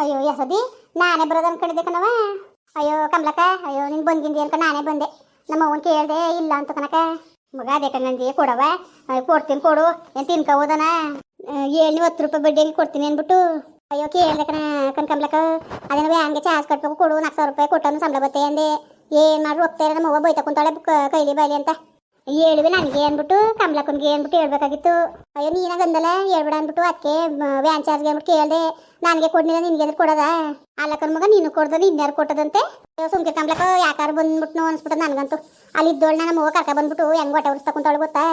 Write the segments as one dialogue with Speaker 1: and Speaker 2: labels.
Speaker 1: ಅಯ್ಯೋ ಯಸದಿ ನಾನೇ ಬರೋದು ಅನ್ಕೊಂಡಿದ್ದೆ ಕಣವ ಅಯ್ಯೋ, ಕಮಲಕ್ಕ, ಅಯ್ಯೋ, ನೀನು ಬಂದಿಂದಿ ಅನ್ಕ ನಾನೇ ಬಂದೆ. ನಮ್ಮ ಅವ್ವನ್ ಕೇಳ್ದೆ, ಇಲ್ಲ ಅಂತ ಕನಕ ಮಗ ಅದೇ ಕಣ್ಣಂದಿ ಕೊಡವ ಕೊಡ್ತೀನಿ ಕೊಡು. ಏನು ತಿನ್ಕೋದನ ಏಳು ಹತ್ತು ರೂಪಾಯಿ ಬಡ್ಡಿಗೆ ಕೊಡ್ತೀನಿ ಅಂದ್ಬಿಟ್ಟು. ಅಯ್ಯೋ, ಕೇಳಿದೆ ಕಣ, ಕಣ್ ಕಮಲಕ್ಕ. ಅದನ್ನ ಹಂಗೆ ಚಾರ್ಜ್ ಕಟ್ಬೇಕು, ಕೊಡು ನಾಲ್ಕು ಸಾವಿರ ರೂಪಾಯಿ ಕೊಟ್ಟನು ಸಂಬಳ ಬತ್ತೆ ಅಂದೆ. ಏನ್ ಮಾಡ್ರು ಹೋಗ್ತಾ ನಮ್ಮ ಅವ್ವ ಬೈತಾ ಕುಂತಾಳೆ ಕೈಲಿ ಬೈಲಿ ಅಂತ. ಹೇಳುವೆ ನನಗೆ ಅಂದ್ಬಿಟ್ಟು, ಕಮಲಕ್ಕನಿಗೆ ಅಂದ್ಬಿಟ್ಟು ಹೇಳ್ಬೇಕಾಗಿತ್ತು. ಅಯ್ಯೋ, ನೀನಾಗ ಅಂದಲ್ಲ? ಹೇಳ್ಬೇಡ ಅಂದ್ಬಿಟ್ಟು ಅದಕ್ಕೆ ವ್ಯಾನ್ ಚಾರ್ಜ್ಗೆ ಅಂದ್ಬಿಟ್ಟು ಕೇಳ್ದೆ. ನನಗೆ ಕೊಡ್ನಿಲ್ಲ ನಿನ್ಗೆ ಎದ್ರು ಕೊಡೋದ? ಅಲ್ಲಕ್ಕನ ಮಗ ನೀನು ಕೊಡ್ದಲ್ಲ ಇನ್ಯಾರು ಕೊಟ್ಟದಂತೆ? ಸುಮ್ಕೆ ಕಮಲಕ್ಕ, ಯಾಕಾರ ಬಂದ್ಬಿಟ್ಟು ಅನ್ಸ್ಬಿಟ್ಟು ನನಗಂತೂ. ಅಲ್ಲಿ ಇದ್ದೋಳ್ನ ನಮ್ಮ ಮಗ ಕರ್ಕ ಬಂದ್ಬಿಟ್ಟು ಹೆಂಗ್ ಹೊಟ್ಟೆ ಉರ್ಸ್ತಾ ಕುಂತಾಳೆ ಗೊತ್ತಾ?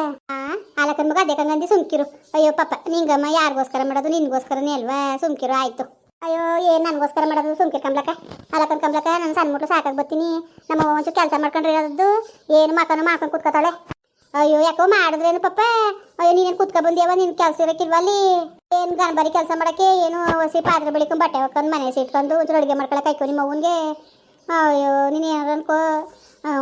Speaker 1: ಅಲ್ಲಕ್ಕನ ಮಗ ಅದೇ ಕಂಗಂದಿ ಸುಮ್ಕಿರು. ಅಯ್ಯೋ, ಪಾಪ, ನಿಂಗಮ್ಮ, ಯಾರಿಗೋಸ್ಕರ ಮಾಡೋದು? ನಿನ್ಗೋಸ್ಕರನೇ ಅಲ್ವಾ? ಸುಮ್ಕಿರು, ಆಯ್ತು. ಅಯ್ಯೋ, ಏನ್ ನನಗೋಸ್ಕರ ಮಾಡೋದು? ಸುಮ್ಕೆ ಕಂಬ್ಲಕ್ಕ ಅಲಕನ್ ಕಂಬ್ಲಕ್ಕ ನಾನು ಸಣ್ಣ ಮುಟ್ಲು ಸಾಕಾಗ ಬರ್ತೀನಿ ನಮ್ಮ ಒಂಚೂರು ಕೆಲಸ ಮಾಡ್ಕೊಂಡ್ರೆ ಇರೋದು. ಏನು ಮಾಕನು ಮಾಕೊಂಡು ಕುತ್ಕೋತಾಳೆ. ಅಯ್ಯೋ, ಯಾಕೋ ಮಾಡಿದ್ರೇನು ಪಪ್ಪ? ಅಯ್ಯೋ, ನೀನೇನು ಕುತ್ಕೊ ಬಂದಿಯವ? ನಿನ್ ಕೆಲಸ ಇರಕ್ಕಿಲ್ವ ಅಲ್ಲಿ ಏನು ಗಣಬರಿ ಕೆಲಸ ಮಾಡಕ್ಕೆ? ಏನು ಹೊಸಿ ಪಾತ್ರೆ ಬೆಳಿಕೊಂಡು ಬಟ್ಟೆ ಹಾಕೊಂಡು ಮನೆ ಸಿಟ್ಕೊಂಡು ಒಂಚೂರು ಅಡುಗೆ ಮಾಡ್ಕೊಳಕ್ಕೆ ಆಯ್ತು ನಿಮ್ಮ ಅವ್ವನಿಗೆ ಅಯ್ಯೋ ನೀನು ಏನಾರು ಅನ್ಕೋ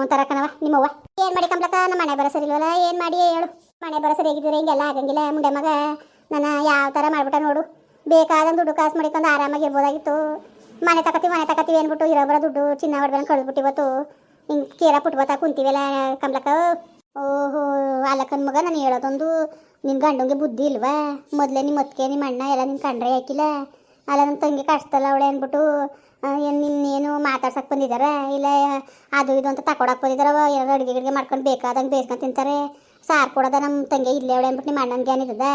Speaker 1: ಒಂಥರ ಕಣವ ನಿಮ್ಮವ್ವ ಏನು ಮಾಡಿ ಕಂಬ್ಲಕ್ಕ ನಮ್ಮ ಮನೆ ಬರೋ ಸರಿಲ್ವಲ್ಲ? ಏನು ಮಾಡಿ ಹೇಳು? ಮನೆ ಬರೋ ಸರಿಯಾಗಿದ್ರೆ ಹಿಂಗೆಲ್ಲ ಆಗಂಗಿಲ್ಲ. ಮುಂಡೆ ಮಗ ನನ್ನ ಯಾವ ಥರ ಮಾಡ್ಬಿಟ್ಟ ನೋಡು. ಬೇಕಾದಂಗೆ ದುಡ್ಡು ಕಾಸು ಮಾಡಿಕೊಂಡು ಆರಾಮಾಗಿ ಇರ್ಬೋದಾಗಿತ್ತು. ಮನೆ ತಕತಿ ಮನೆ ತಕತೀವಿ ಅಂದ್ಬಿಟ್ಟು ಇರೋಬರ ದುಡ್ಡು ಚಿನ್ನ ಹೊಡೆದ್ರೆ ಕಳ್ದ್ಬಿಟ್ಟಿವತ್ತು ಹಿಂಗೆ ಕೇರ ಪುಟ್ಬತ್ತಾ ಕುಂತೀವಲ್ಲ ಕಮ್ಲಕ್ಕ ಓಹೋ, ಅಲ್ಲಕ್ಕನ ಮಗ, ನಾನು ಹೇಳೋದೊಂದು. ನಿನ್ನ ಗಂಡಂಗೆ ಬುದ್ಧಿ ಇಲ್ವಾ? ಮೊದಲೇ ನಿಮ್ಮ ಅತ್ತಿಗೆ ನಿಮ್ಮ ಅಣ್ಣ ಎಲ್ಲ ನಿನ್ನ ಕಂಡ್ರೆ ಹಾಕಿಲ್ಲ ಅಲ್ಲ ನನ್ನ ತಂಗಿ ಕಷ್ಟಲ್ಲ ಅವಳೆ ಅಂದ್ಬಿಟ್ಟು ಏನು ನಿನ್ನೇನು ಮಾತಾಡ್ಸಕ್ಕೆ ಬಂದಿದಾರ? ಇಲ್ಲ, ಅದು ಇದು ಅಂತ ತಕೊಡಕ್ಕೆ ಬಂದಿದಾರವ? ಏನಾದ್ರು ಅಡುಗೆ ಗಿಡಿಗೆ ಮಾಡ್ಕೊಂಡು ಬೇಕಾದಂಗೆ ಬೇಯಿಸ್ಕೊಂಡು ತಿಂತಾರೆ. ಸಾರು ಕೊಡೋದ ನಮ್ಮ ತಂಗಿ ಇಲ್ಲೇ ಅವಳೆ ಅಂದ್ಬಿಟ್ಟು ನಿಮ್ಮ ಅಣ್ಣನಿಗೆ ಏನಿದ್ದದ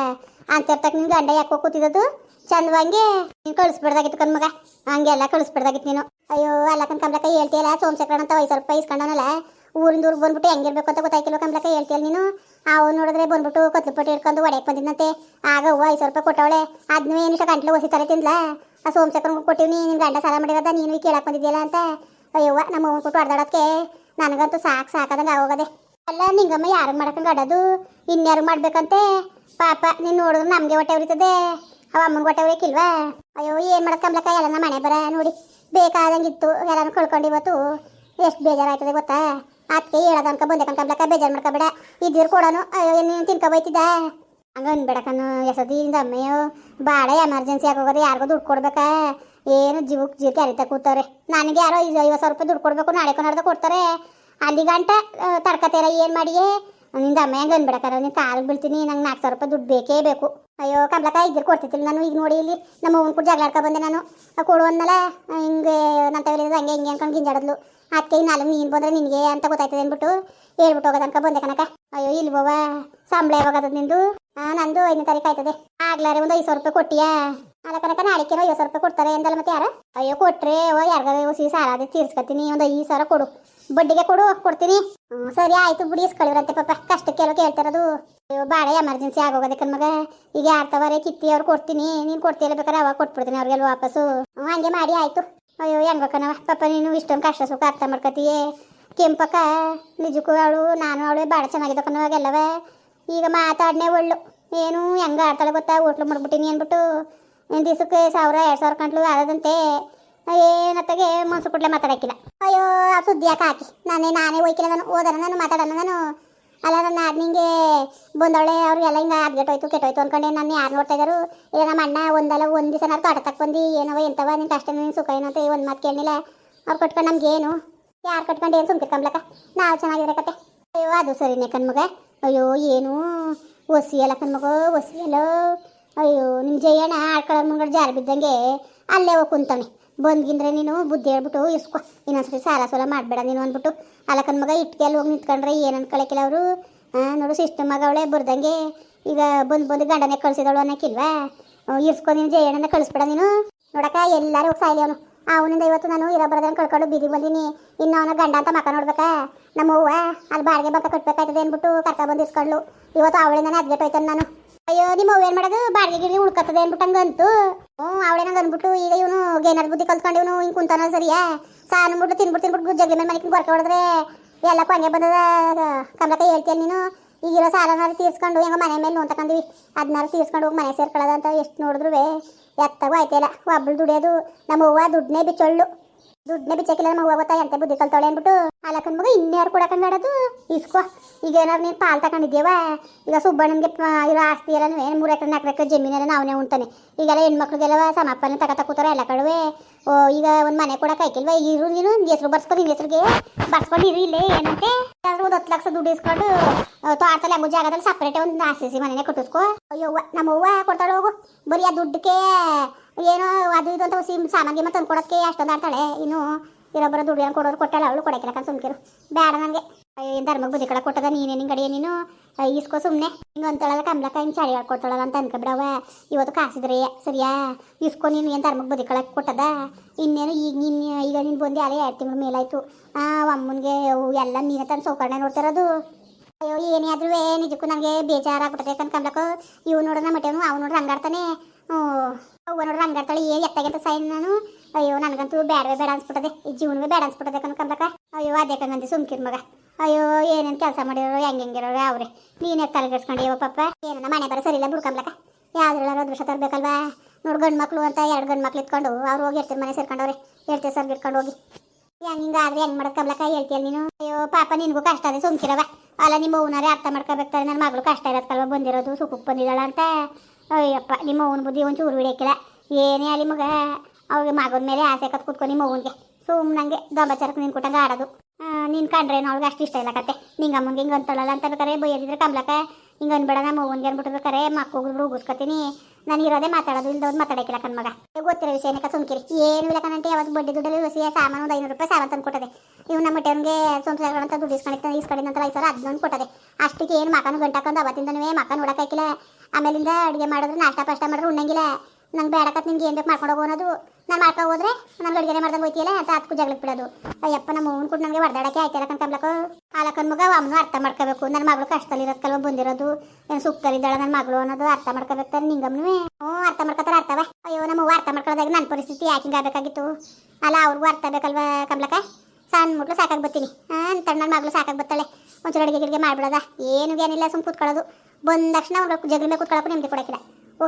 Speaker 1: ಅಂತರ್ತಕ್ಕ ನಿನ್ನ ಗಂಡ ಯಾಕೋ ಕೂತಿದ್ದದು? ಚಂದವಂಗೆ? ನೀನು ಕಳಿಸ್ಬಿಡ್ದಾಗಿತ್ತು ಕಣ್ ಮಗ ಹಂಗೆಲ್ಲ ಕಳಿಸ್ಬಿಡ್ದಾಗಿತ್ತು ನೀನು. ಅಯ್ಯೋ, ಅಲ್ಲ ಕಣ್ ಕಮ್ಲಕ್ಕ, ಹೇಳ್ತೀಯಲ್ಲ ಸೋಮಶೇಖರಣ ಅಂತ ಐದು ಸ್ವಲ್ಪ ಇಸ್ಕೊಂಡವನಲ್ಲ ಊರಿಂದ ಊರಿಗೆ ಬಂದ್ಬಿಟ್ಟು ಹೆಂಗಿರ್ಬೇಕು ಅಂತ ಗೊತ್ತಾಯ್ತಿಲ್ಲ ಕಮ್ಲಕ್ಕ, ಹೇಳ್ತೀಯಲ್ಲ ನೀನು? ಅವು ನೋಡಿದ್ರೆ ಬಂದ್ಬಿಟ್ಟು ಕತ್ಲು ಪಟ್ಟಿ ಹಿಡ್ಕೊಂಡು ಒಡೆಯಕ್ಕೆ ಬಂದಿದ್ದಂತೆ ಆಗ ಹೂವು ಐದು ಸ್ವಲ್ಪ ಕೊಟ್ಟವಳೆ. ಅದನ್ನೂ ಏನಿಷ್ಟ ಗಂಟ್ಲು ಹೊಸಿ ತರ ತಿಂದ್ಲ? ಆ ಸೋಮಶೇಖರನ್ ಕೊಟ್ಟಿವಿ ನೀನು ಗಂಡ ಸಾಲ ಮಾಡಿರೋದ, ನೀನು ಕೇಳಕ್ಕೆ ಬಂದಿದ್ಯಲ್ಲ ಅಂತ. ಅಯ್ಯವ್ವ, ನಮ್ಮ ಅವ್ನು ಕೊಟ್ಟು ಅಡ್ದಾಡೋಕ್ಕೆ ನನಗಂತೂ ಸಾಕು ಸಾಕಾದಂಗೆ ಆಗೋಗದೆ. ಅಲ್ಲ, ನಿಂಗಮ್ಮ ಯಾರು ಮಾಡಕ್ಕಂಗೆ ಅಡೋದು ಇನ್ಯಾರು ಮಾಡ್ಬೇಕಂತೆ? ಪಾಪ, ನೀನು ನೋಡಿದ್ರೆ ನಮಗೆ ಹೊಟ್ಟೆ ಉರಿತದೆ. ಅವ ಅಮ್ಮನ ಹೊಟ್ಟೆ ಉರಿಕಿಲ್ವಾ ಅಯ್ಯೋ, ಏನು ಮಾಡೋದು ಎಲ್ಲ ಮನೆ ಬರ, ನೋಡಿ. ಬೇಕಾದಂಗಿತ್ತು, ಎಲ್ಲಾನು ಕಳ್ಕೊಂಡು ಇವತ್ತು. ಎಷ್ಟು ಬೇಜಾರಾಯ್ತದೆ ಗೊತ್ತಾ? ಅದಕ್ಕೆ ಹೇಳದಂಕ ಬಂದೆ ಕಮ್ಲಕ್ಕ ಬೇಜಾರು ಮಾಡ್ಕೊಬೇಡ ಇದ್ದಿರು ಕೊಡೋನು, ಅಯ್ಯೋ ತಿನ್ಕ ಬೈತಿದ್ದ ಹಂಗ ಅನ್ಬೇಡಕನು ಎಸದಿ ಇಂದ ಅಮ್ಮೆಯೋ ಭಾಳ ಎಮರ್ಜೆನ್ಸಿ ಆಗೋಗೋದು, ಯಾರಿಗೂ ದುಡ್ಡು ಕೊಡ್ಬೇಕಾ? ಏನು ಜೀವಕ್ಕೆ ಜೀವಕ್ಕೆ ಅರಿತಾ ಕೂತವ್ರೆ. ನನಗೆ ಯಾರೋ ಐವತ್ತು ಸಾವಿರ ರೂಪಾಯಿ ದುಡ್ಡು ಕೊಡಬೇಕು, ನಾಳೆ ಕೊನಾಡ್ದ ಕೊಡ್ತಾರೆ. ಅಲ್ಲಿ ಗಂಟ ತಡ್ಕತೀರ, ಏನು ಮಾಡಿಯೇ? ನಿಂದ ಅಮ್ಮ ಹೆಂಗೆ ಅನ್ಬಿಡಕಾರ ನೀನು ಕಾಲಿಗೆ ಬೀಳ್ತೀನಿ, ನಂಗೆ ನಾಲ್ಕು ಸಾವಿರ ರೂಪಾಯಿ ದುಡ್ಡು ಬೇಕೇ ಬೇಕು. ಅಯ್ಯೋ ಕಂಬ್ಲಕ ಇದ್ರೆ ಕೊಡ್ತಿದ್ದಿಲ್ಲ ನಾನು, ಈಗ ನೋಡಿ ಇಲ್ಲಿ ನಮ್ಮ ಅವ್ನ ಕೂಡ ಜಗಳ ಬಂದೆ ನಾನು. ಕೊಡು ಅಂದಮೇಲೆ ಹಿಂಗೆ ನನ್ನ ತಗೊಳಿದ್ರೆ ಹಂಗೆ ಹಿಂಗೆ ಅನ್ಕೊಂಡು ಗಿಂಜಾಡದ್ಲು. ಅದಕ್ಕೆ ನಾಲ್ಕು ನೀನು ಬಂದ್ರೆ ನಿನಗೆ ಅಂತ ಗೊತ್ತಾಯ್ತದೆ ಅಂದ್ಬಿಟ್ಟು ಹೇಳ್ಬಿಟ್ಟು ಹೋಗೋದು ಅನ್ಕ ಬಂದೆ ಕನಕ ಅಯ್ಯೋ ಇಲ್ಲಿ ಬವಾ ಸಂಬಳ ಯಾವಾಗದ ನಿಂದು? ನಂದು ಐದನೇ ತಾರೀಕು ಆಯ್ತದೆ. ಆಗ್ಲಾರೆ ಒಂದು ಐದು ಸಾವಿರ ರೂಪಾಯಿ ಕೊಟ್ಟಿಯಾ? ಅಲ್ಲ ಕನಕ ನಾಳೆಕೇನೋ ಐವತ್ತು ರೂಪಾಯಿ ಕೊಡ್ತಾರೆ ಎಂದಲ್ಲ ಮತ್ತೆ ಯಾರ? ಅಯ್ಯೋ, ಕೊಟ್ರೆ ಓ ಯಾರಿಗಾರ ಉಸಿ ಸಾಲ ಅದೇ ತೀರ್ಸ್ಕೊತೀನಿ ಒಂದು ಐದು ಸಾವಿರ ಕೊಡು. ಬಡ್ಡಿಗೆ ಕೊಡು, ಕೊಡ್ತೀನಿ. ಸರಿ ಆಯ್ತು ಬಿಡಿ, ಇಸ್ಕೊಳ್ಳಿವ್ರಂತೆ ಪಾಪ. ಕಷ್ಟಕ್ಕೆಲ್ಲ ಕೇಳ್ತಾರದು ಅಯ್ಯೋ, ಭಾಳ ಎಮರ್ಜೆನ್ಸಿ ಆಗೋಗದಕ್ಕೆ ಮಗ. ಈಗ ಯಾರ್ತವರೆ ಕಿತ್ತಿ ಅವ್ರು ಕೊಡ್ತೀನಿ. ನೀನು ಕೊಡ್ತಿಲ್ಲ ಬೇಕಾದ್ರೆ ಅವಾಗ ಕೊಟ್ಬಿಡ್ತೀನಿ ಅವ್ರಿಗೆಲ್ಲ ವಾಪಸ್ಸು. ಹಂಗೆ ಮಾಡಿ, ಆಯ್ತು. ಅಯ್ಯೋ, ಹೆಂಗ ಕಣವ ಪಾಪ, ನೀನು ಇಷ್ಟೊಂದು ಕಷ್ಟ ಸುಖ ಅರ್ಥ ಮಾಡ್ಕೊತೀಯೇ? ಕೆಂಪಕ್ಕ, ನಿಜಕ್ಕೂ ಅವಳು, ನಾನು ಅವಳು ಭಾಳ ಚೆನ್ನಾಗಿದ್ದ ಕಣವಾಗೆಲ್ಲವ ಈಗ ಮಾತಾಡನೆ ಒಳ್ಳು. ಏನು ಹೆಂಗ ಆಡ್ತಾಳೆ ಗೊತ್ತಾ? ಹೋಟ್ಲು ಮಾಡ್ಬಿಟ್ಟಿನಿ ಅಂದ್ಬಿಟ್ಟು. ದಿವಸಕ್ಕೆ ಸಾವಿರ, ಎರಡು ಸಾವಿರ ಕಂಟ್ಲು ಆದದಂತೆ ಏನತ್ತಾಗೆ ಮನ್ಸು ಕುಟ್ಲೆ ಮಾತಾಡಕ್ಕಿಲ್ಲ. ಅಯ್ಯೋ ಆ ಸುದ್ದಿ ಯಾಕೆ ಹಾಕಿ ನಾನೇ ನಾನೇ ಹೋಯ್ಕಿಲ್ಲ ನಾನು ಓದನ ನಾನು, ಮಾತಾಡಲ್ಲ ನಾನು. ಅಲ್ಲ, ನನ್ನ ನಿಂಗೆ ಬಂದವಳೆ, ಅವ್ರು ಎಲ್ಲ ಹಿಂಗೆ ಅದ್ಗೆಟ್ಟೋಯ್ತು ಕೆಟ್ಟೋಯ್ತು ಅನ್ಕೊಂಡೆ ನಾನು ಯಾರು ನೋಡ್ತಾ ಇದ್ದಾರು ಈಗ ನಮ್ಮ ಅಣ್ಣ ಒಂದಲ್ಲ, ಒಂದು ದಿವಸ ನಾನು ತೋಟ ಬಂದು, ಏನವ, ಎಂತವ, ನಿನ್ ಕಷ್ಟ ನಿನ್ನ ಸುಖ ಏನು ಅಂತ ಒಂದು ಮಾತು ಕೇಳಲಿಲ್ಲ ಅವ್ರು ಕಟ್ಕೊಂಡು ನಮ್ಗೆ ಏನು? ಯಾರು ಕಟ್ಕೊಂಡು ಏನು ಸುಮ್ಕಿರ್ಕೊಂಬ್ಲಕ್ಕ ನಾವು ಚೆನ್ನಾಗಿದ್ರೆ ಕತೆ. ಅಯ್ಯೋ, ಅದು ಸರಿನೇ ಕಣ್ಮಗ. ಅಯ್ಯೋ, ಏನು ಒಸಿಯಲ್ಲ ಕಣ್ಮಗ ಒಸಿಯಲ್ಲ ಅಯ್ಯೋ ನಿಮ್ಮ ಜಯಣ್ಣ ಆಡ್ಕೊಳ್ಳೋ ಮುಂಗಡ ಜಾರಿ ಬಿದ್ದಂಗೆ ಅಲ್ಲೇ ಹೋಗಿ ಕುಂತಾನೆ ಬಂದ್ಗಿಂದ್ರೆ ನೀನು ಬುದ್ಧಿ ಹೇಳ್ಬಿಟ್ಟು ಇಸ್ಕೊ. ಇನ್ನೊಂದ್ಸರಿ ಸಾಲ ಸೋಲ ಮಾಡಬೇಡ ನೀನು ಅಂದ್ಬಿಟ್ಟು ಅಲ್ಲಕನ್ ಮಗ ಇಟ್ಕೆಯಲ್ಲಿ ಹೋಗಿ ನಿಂತ್ಕೊಂಡ್ರೆ ಏನು ಅನ್ಕೊಳಕಿಲ್ಲ ಅವರು? ನೋಡು ಸಿಸ್ಟಮ್ ಮಗ ಅವಳೆ ಬರ್ದಂಗೆ ಈಗ ಬಂದು ಬಂದು ಗಂಡನೇ ಕಳಿಸಿದಳು ಅನ್ನಕ್ಕಿಲ್ವಾ ಇರ್ಸ್ಕೊ ನೀನು ಜಯಣ್ಣನ ಕಳಿಸ್ಬೇಡ ನೀನು. ನೋಡಕ್ಕ, ಎಲ್ಲರೂ ಹೋಗಿ ಸಾಯ್ಲಿ ಅವನು. ಅವನಿಂದ ಇವತ್ತು ನಾನು ಇರೋ ಕಳ್ಕೊಂಡು ಬೀದಿ ಬಂದೀನಿ. ಇನ್ನು ಅವನ ಗಂಡ ಅಂತ ಮಕ್ಕ ನೋಡ್ಬೇಕಾ? ನಮ್ಮ ಅವ್ವ ಅಲ್ಲಿ ಬಾಡಿಗೆ ಬಕ್ಕ ಕಟ್ಬೇಕಾಯ್ತದೆ ಅಂದ್ಬಿಟ್ಟು ಕರ್ಕ ಬಂದು ಇಸ್ಕೊಂಡ್ಲು ಇವತ್ತು ಅವಳಿಂದ ಅದ್ಗೆಟ್ ಹೋಯ್ತಾನೆ ನಾನು. ಅಯ್ಯೋ, ನಿಮ್ಮ ಏನ್ ಮಾಡೋದು? ಬಾಡಿಗೆ ಗಿಡಿ ಉಳ್ಕತ್ತದೆ ಅನ್ಬಿಟ್ಟು ಹಂಗಂತು ಹ್ಞೂ ಅವಳೇ ನಂಗೆ ಅಂದ್ಬಿಟ್ಟು ಈಗ ಇವನು ಗೇನರ್ ಬುದ್ಧಿ ಕಲ್ತ್ಕೊಂಡು ಇವನು ಹಿಂಗೆ ಕುಂತಾನ ಸರಿಯಾ? ಸಾನ್ ಬಿಟ್ಟು ತಿನ್ಬಿಟ್ಟು ತಿನ್ಬಿಟ್ಟು ಜಗ್ಗಿ ಮೇಲೆ ಮನೆಗೆ ಗೊರಕೆ ಹೊಡೆದ್ರೆ ಎಲ್ಲ ಕೊನೆ ಬಂದದ. ಕಮಲಕ್ಕ ಹೇಳ್ತೀಯ ನೀನು ಈಗಿರೋ ಸಾಲನಾರು ತೀರ್ಸ್ಕೊಂಡು ಹೆಂಗ ಮನೆ ಮೇಲೆ ನೋನ್ ತಕೊಂಡ್ವಿ. ಅದನ್ನಾರು ತೀರ್ಸ್ಕೊಂಡು ಹೋಗಿ ಮನೆ ಸೇರ್ಕೊಳ್ಳೋದಂತ ಎಷ್ಟು ನೋಡಿದ್ರು ಎತ್ತಾಗೂ ಆಯ್ತಿಲ್ಲ. ಒಬ್ಬಳು ದುಡಿಯೋದು, ನಮ್ಮ ಅವ್ವ ದುಡ್ಡನ್ನೇ ಬಿಚ್ಚೊಳ್ಳು. ದುಡ್ಡನ್ನ ಬಿಚ್ಚಾಕಿಲ್ಲ ಮಗ ಗೊತ್ತಾ? ಎಂತ ಬುದ್ಧಿ ಕಲ್ತಾಳೆ ಅಂದ್ಬಿಟ್ಟು ಅಲ್ಲಕ್ಕನ ಮಗ ಇನ್ಯಾರು ಕೊಡಕಂಗಾಡೋದು ಇಸ್ಕೋ ಈಗ ಏನಾರು ನೀನು ಪಾಲ್ ತಗೊಂಡಿದ್ದೀವ ಈಗ ಸುಬ್ಬಣ್ಣನಿಗೆ ಇರೋ ಆಸ್ತಿ ಎಲ್ಲ ಮೂರು ಎಕರೆ ನಾಲ್ಕು ಎಕರೆ ಜಮೀನೆಲ್ಲ ನಾವನೇ ಉಣ್ತಾನೆ. ಈಗೆಲ್ಲ ಹೆಣ್ಮಕ್ಳಿಗೆಲ್ಲ ಸಮಪ್ಪನ ತಗತ ಕೂತಾರೆ ಎಲ್ಲ ಕಡುವೆ. ಓ ಈಗ ಒಂದು ಮನೆ ಕೂಡ ಕೈಕಿಲ್ವ? ಇರು ನೀನು ಹೆಸರು ಬರ್ಸ್ಕೊ ನಿನ್ನ ಹೆಸರಿಗೆ. ಬರ್ಸ್ಕೊಂಡು ಇರು ಇಲ್ಲೇ ಏನಂತೆ? ಒಂದು ಹತ್ತು ಲಕ್ಷ ದುಡ್ಡು ಇಸ್ಕೊಂಡು ತೋಟದಲ್ಲಿ ಹಂಗು ಜಾಗದಲ್ಲಿ ಸಪ್ರೇಟ್ ಒಂದು ಆಸ್ತಿ ಮನೆನೇ ಕೊಟ್ಟಿಸ್ಕೋ. ಅಯ್ಯೋ ಅವ್ವ, ನಮ್ಮ ಅವ್ವ ಕೊಡ್ತಾಳೆ ಹೋಗು. ಬರೀ ಆ ದುಡ್ಡಕ್ಕೆ ಏನೋ ಅದು ಇದು ಅಂತ ಸಿಮ್ ಸಾಮಾನ್ಯ ತಂದು ಕೊಡೋಕ್ಕೆ ಅಷ್ಟೊಂದು ಆಡ್ತಾಳೆ. ಇನ್ನು ಇರೊಬ್ಬರ ದುಡ್ಡು ಕೊಡೋರು ಕೊಟ್ಟಲ್ಲ, ಅವಳು ಕೊಡಕ್ಕಿಲ್ಲ ಸುಮ್ಕಿರು. ಬೇಡ ನನಗೆ. ಧರ್ಮಕ್ಕೆ ಬುದ್ಧಿ ಕಡೆ ಕೊಟ್ಟದ ನೀನೇ ಗಡಿ ನೀನು. ಈಸ್ಕೋ ಸುಮ್ಮನೆ ಹಿಂಗೆ ಅಂತಳಲ್ಲ ಕಮ್ಲಕ್ಕ, ಹಿಂಗೆ ಚಳಿ ಹೇಳ್ಕೊಡ್ತಾಳಲ್ಲ ಅಂತ ಅನ್ಕೊಬಿಡವ ಇವತ್ತು ಕಾಸಿದ್ರೆ, ಸರಿಯಾ? ಇಸ್ಕೋ ನೀನು ಏನು ಧರ್ಮಕ್ಕೆ ಬುದ್ಧಿ ಕಳಕ್ಕೆ ಕೊಟ್ಟದ? ಇನ್ನೇನು ಈಗ ನೀನು ಈಗ ನೀನು ಬಂದು ಅಲ್ಲೇ ಎರಡು ತಿಂಗಳು ಮೇಲಾಯ್ತು. ಅಮ್ಮನಿಗೆ ಎಲ್ಲ ನೀನೇ ತಂದು ಸೌಕರ್ಯ ನೋಡ್ತಿರೋದು. ಅಯ್ಯೋ, ಏನೇ ಆದ್ರೂ ನಿಜಕ್ಕೂ ನನಗೆ ಬೇಜಾರಾಗ್ಬಿಟ್ಟದೆ ಕಣ್ ಕಮ್ಲಕ್ಕ. ಇವ್ ನೋಡೋಣ ಮಟೇನು ಅವ್ನು ನೋಡ್ರಿ ಹಂಗಾಡ್ತಾನೆ. ಅವ್ವ ನೋಡ್ರಿ ಹಂಗಾಡ್ತಾಳೆ ಏನು ಎತ್ತಾಗಂತ ಸೈನ್ ನಾನು. ಅಯ್ಯೋ, ನನಗಂತೂ ಬೇಡವೇ ಬೇಡ ಅನ್ಸ್ಬಿಟ್ಟದೆ. ಈ ಜೀವನವೇ ಬೇಡ ಅನ್ಸ್ಬಿಟ್ಟದೆ ಕಂಬಲಕ ಅಯ್ಯೋ, ಅದೇ ಕಣಂದಿ ಸುಮ್ಕಿರ್ ಮಗ. ಅಯ್ಯೋ, ಏನೇನು ಕೆಲಸ ಮಾಡಿರೋ ಹೆಂಗೆ ಹೆಂಗಿರೋರು ಅವ್ರೆ. ನೀನೇ ತಲೆಗೆಡ್ಸ್ಕೊಂಡಿವ ಪಾಪ. ಏನನ್ನ ಮನೆ ಬರ ಸರಿಯಿಲ್ಲ ಬುಡ್ಕಂಬ್ಲಕ ಯಾವ್ದ್ರೆಲ್ಲ ಅದೃಷ್ಟ ತರಬೇಕಲ್ವಾ? ನೋಡು ಗಂಡು ಮಕ್ಕಳು ಅಂತ ಎರಡು ಗಂಡು ಮಕ್ಳು ಇಟ್ಕೊಂಡು ಅವ್ರು ಹೋಗಿ ಮನೆ ಸೇರ್ಕೊಂಡವ್ರೆ ಹೇಳ್ತೀವಿ ಸರ್ ಇಟ್ಕೊಂಡು ಹೋಗಿ. ಹೆಂಗ್ ಆದ್ರೆ ಹೆಂಗ್ ಮಾಡಕ್ ಕಂಬಲಕ ಹೇಳ್ತೀಯಲ್ಲ ನೀನು? ಅಯ್ಯೋ, ಪಾಪ, ನಿನಗೂ ಕಷ್ಟ ಅದೇ ಸುಮ್ಕಿರವ ಅಲ್ಲ, ನಿಮ್ಮ ಅವ್ವನಾರೇ ಅರ್ಥ ಮಾಡ್ಕೋಬೇಕಾರೆ ನನ್ನ ಮಗಳು ಕಷ್ಟ ಇರೋದ್ಕಲ್ವ ಬಂದಿರೋದು ಸುಖಕ್ಕೆ ಬಂದಿದ್ದಾಳ ಅಂತ ಅಯ್ಯಪ್ಪ, ನಿಮ್ಮ ಅವನ ಬುದ್ಧಿ ಒಂಚೂರು ಹಿಡಿಯಕ್ಕಿಲ್ಲ ಏನೇ ಅಲ್ಲಿ ಮಗ, ಅವ್ರಿಗೆ ಮಗನ ಮೇಲೆ ಆಸೆ ಕತ್ ಕೂತ್ಕೊ ನಿಮ್ಮ ಅವನಿಗೆ ಸುಮ್ಮನಂಗೆ ದೊಂಬಚಾರಕ್ಕೆ ನಿನ್ ಕೊಟ್ಟಂಗೆ ಆಡೋದು. ನೀನು ಕಂಡ್ರೆ ಅವ್ಳಿಗೆ ಅಷ್ಟು ಇಷ್ಟ ಇಲ್ಲ ಕತೆ. ನಿಂಗೆ ಅಮ್ಮಂಗೆ ಹಿಂಗೆ ಅಂತಳಲ್ಲ ಅಂತ ಬೇಕಾರೆ ಬೈಯದಿದ್ರೆ ಕಮ್ಲಕ್ಕ. ಹಿಂಗೆ ಅನ್ಬೇಡ, ನಮ್ಮ ಅವನಿಗೆ ಅನ್ಬಿಟ್ಟು ಬೇಕಾರೆ ಉಗಿಸ್ಕೊತೀನಿ. ನಾನು ಇರೋದೇ ಮಾತಾಡೋದು, ಇಲ್ದವ್ರು ಮಾತಾಡಕ್ಕಿಲ್ಲ ಕಣ್ ಮಗ. ಗೊತ್ತಿರೋ ಏನಕ್ಕೆ ಸುಮ್ಕಿರಿ. ಏನು ಇಲ್ಲ ಕಣಂತೆ ಯಾವತ್ತು ಬಡ್ಡಿ ದುಡ್ಡಲ್ಲಿ ಹೊಸ ಸಾಮಾನು ಒಂದು ಐನೂರು ರೂಪಾಯಿ ಸಾಮಾನು ತಂದು ಕೊಟ್ಟದೆ. ಇವ್ ನಮ್ಮ ಮಟ್ಟವನಿಗೆ ಅಂತ ದುಡ್ಡು ಇಸ್ಕೊಂಡಿತ್ತು ಇಸ್ಕೊಂಡಿದ್ದಂತ ಐದು ಹದಿನೊಂದು ಕೊಟ್ಟದೆ. ಅಷ್ಟಕ್ಕೆ ಏನು ಮಕ್ಕನು ಗಂಟಾಕೊಂಡು ಅವತ್ತಿಂದನೇ ಮಕ್ಕ ನೋಡಕ್ಕಾಕಿಲ್ಲ ಆಮೇಲಿಂದ ಅಡುಗೆ ಮಾಡಿದ್ರೆ ನಾಷ್ಟ ಪಾಷ್ಟ ಮಾಡಿದ್ರೆ ಉಣ್ಣಂಗಿಲ್ಲ. ನಂಗೆ ಬೇಡಕತ್ ನಿನ್ಗೆ ಏನು ಬೇಕು ಮಾಡ್ಕೊಂಡು ಹೋಗೋನದು ನಾನು ಮಾಡ್ಕೊ ಹೋದ್ರೆ ನಾನು ಅಡುಗೆ ಮಾಡ್ದಂಗೆ ಹೋಯ್ತಿಯಲ್ಲ, ಅಂತ ಅದಕ್ಕೂ ಜಗಳಕ್ಕೆ ಬಿಡೋದು. ಅಯ್ಯಪ್ಪ, ನಮ್ಮ ಅವ್ನು ಕೂಡ ನನಗೆ ಹೊಡೆದಾಡಕ್ಕೆ ಆಯ್ತಲ್ಲ ಕಣ್ಕಂಬ್ಲಕ್ಕ ಆಲಕ್ಕನ್ ಮಗ ಅವನು ಅರ್ಥ ಮಾಡ್ಕೋಬೇಕು. ನನ್ನ ಮಗಳು ಕಷ್ಟದಲ್ಲಿರೋದ್ಕಲ್ವ ಬಂದಿರೋದು. ಏನು ಸುಖದಲ್ಲಿದ್ದಾಳೆ ನನ್ನ ಮಗಳು ಅನ್ನೋದು ಅರ್ಥ ಮಾಡ್ಕೋಬೇಕು ನಿಂಗಮ್ಮನೂ ಹ್ಞೂ, ಅರ್ಥ ಮಾಡ್ಕೋತಾರೆ ಅರ್ಥವ. ಅಯ್ಯೋ, ನಮ್ಮ ಅರ್ಥ ಮಾಡ್ಕೊಳ್ಳೋದಾಗ ನನ್ನ ಪರಿಸ್ಥಿತಿ ಯಾಕೆ ಹಿಂಗೆ ಆಗಬೇಕಾಗಿತ್ತು ಅಲ್ಲ, ಅವ್ರಿಗೂ ಅರ್ಥ ಬೇಕಲ್ವ ಕಮ್ಲಕ್ಕ? ಸಣ್ಣ ಮುಟ್ಲು ಸಾಕಾಗಿ ಬರ್ತೀನಿ ಹಾಂ ತಣ್ಣ ಮಗಳು ಸಾಕಾಗಿ ಬರ್ತಾಳೆ ಒಂಚೂರು ಅಡುಗೆ ಗಿಡಿಗೆ ಮಾಡ್ಬಿಡೋದ? ಏನು ಏನಿಲ್ಲ ಸುಮ್ಮನೆ ಕೂತ್ಕೊಳ್ಳೋದು. ಬಂದ ತಕ್ಷಣ ಅವ್ರ ಜಗಳ ಮೇಲೆ ಕೂತ್ಕೊಳ್ಳೋಕೆ ನಿಮಗೆ ಕೊಡೋಕ್ಕಿಲ್ಲ.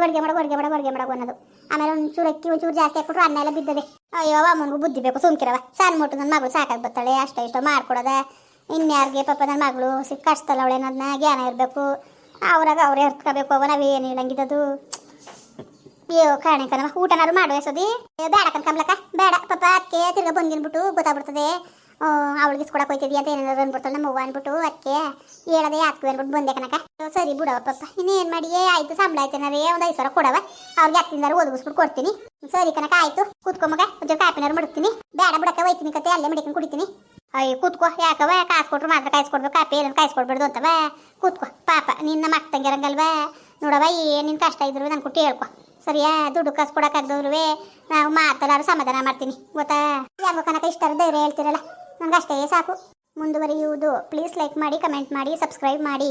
Speaker 1: ಅಡುಗೆ ಮಾಡೋ ಅಡುಗೆ ಮಾಡೋ ಅಡುಗೆ ಮಾಡೋ ಅನ್ನೋದು. ಆಮೇಲೆ ಒಂಚೂರು ಅಕ್ಕಿ, ಒಂಚೂರು ಜಾಸ್ತಿ ಹಾಕ್ಬಿಟ್ರು ಅನ್ನ ಎಲ್ಲ ಬಿದ್ದದೆ. ಅಯ್ಯೋ ಅಮ್ಮನಿಗೂ ಬುದ್ಧಿ ಬೇಕು ಸುಮ್ಕಿರವ ಸಣ್ಣ ಮುಟ್ಟು ನನ್ನ ಮಗಳು ಸಾಕಾಗಿ ಬರ್ತಾಳೆ ಅಷ್ಟೋ ಇಷ್ಟೋ ಮಾಡ್ಕೊಡೋದ. ಇನ್ಯಾರಿಗೆ ಪಾಪ ನನ್ನ ಮಗಳು ಸಿಕ್ಕ ಕಷ್ಟಲ್ಲ ಜ್ಞಾನ ಇರಬೇಕು. ಅವ್ರಾಗ ಅವರೇ ಹರ್ಕೋಬೇಕು ಅವ ನಾವೇನು ಹೇಳಂಗಿದ್ದದು ಅಯ್ಯೋ ಕಾರಣ ಕಣವ ಊಟನಾರು ಮಾಡುವ ಸದಿ ಬೇಡ ಕಣ್, ಕಮ್ಲಕ್ಕ, ಬೇಡ. ಪಾಪ ಅದಕ್ಕೆ ತಿರ್ಗ ಬಂದಿನ್ಬಿಟ್ಟು ಗೊತ್ತಾಗ್ಬಿಡ್ತದೆ. ಅವಳಿಗೆ ಇಸ್ಕೊಡಕ್ ಹೋಯ್ತಿದ್ಯಾ ಅಂತ ಏನಾದ್ರು ಅನ್ಬಿಡ್ತಾಳೆ ನಮ್ಮ ಅವ್ವ ಅನ್ಬಿಟ್ಟು ಅದಕ್ಕೆ ಹೇಳದೆ ಯಾಕೆ ಅನ್ಬಿಟ್ಟು ಬಂದೆ ಕನಕ ಸರಿ ಬಿಡವ ಪಾಪ. ಇನ್ನೇನು ಮಾಡಿ? ಆಯ್ತು, ಸಂಬಳ ಆಯ್ತೇನಾರೇ ಒಂದು ಐದು ಸಾವಿರ ಕೊಡವ. ಅವ್ರಿಗೆ ಹತ್ತಿನಾರು ಓದಿಸ್ಬಿಟ್ಟು ಕೊಡ್ತೀನಿ. ಸರಿ ಕನಕ ಆಯ್ತು. ಕೂತ್ಕೊ ಮಗ, ಒಂಚೂರು ಕಾಪಿನಾರು ಮಡಗ್ತೀನಿ ಬೇಡ ಬಿಡಕ್ಕೆ, ಹೋಯ್ತೀನಿ ಕತೆ, ಅಲ್ಲೇ ಮಡಿಕೊಂಡು ಕುಡಿತೀನಿ. ಅಯ್ಯ, ಕೂತ್ಕೋ. ಯಾಕವ ಕಾಸು ಕೊಟ್ರು ಮಾತ್ರ ಕಾಯಿಸ್ಕೊಡ್ಬೇಕು ಕಾಪಿ ಏನು ಕಾಯಿಸ್ಕೊಡ್ಬೇಡ್ದು ಅಂತವ ಕೂತ್ಕೋ. ಪಾಪ, ನಿನ್ನ ಮಕ್ಕ ತಂಗಿರಂಗಲ್ವ ನೋಡವ ಏನು ನಿನ್ನ ಕಷ್ಟ ಇದ್ರು ನಾನು ಕೊಟ್ಟು ಹೇಳ್ಕೊ. ಸರಿಯಾ? ದುಡ್ಡು ಕಾಸು ಕೊಡಕ್ಕಾಗ್ದವ್ರು ನಾವು ಮಾತಲ್ಲಾರು ಸಮಾಧಾನ ಮಾಡ್ತೀನಿ. ಗೊತ್ತಾ? ಯಾಕೋ ಕನಕ ಇಷ್ಟ ಧೈರ್ಯ ಹೇಳ್ತಿರಲ್ಲ. ನಂಗೆ ಅಷ್ಟೇ ಸಾಕು. ಮುಂದುವರಿಯುವುದು. ಪ್ಲೀಸ್ ಲೈಕ್ ಮಾಡಿ ಕಮೆಂಟ್ ಮಾಡಿ ಸಬ್ಸ್ಕ್ರೈಬ್ ಮಾಡಿ.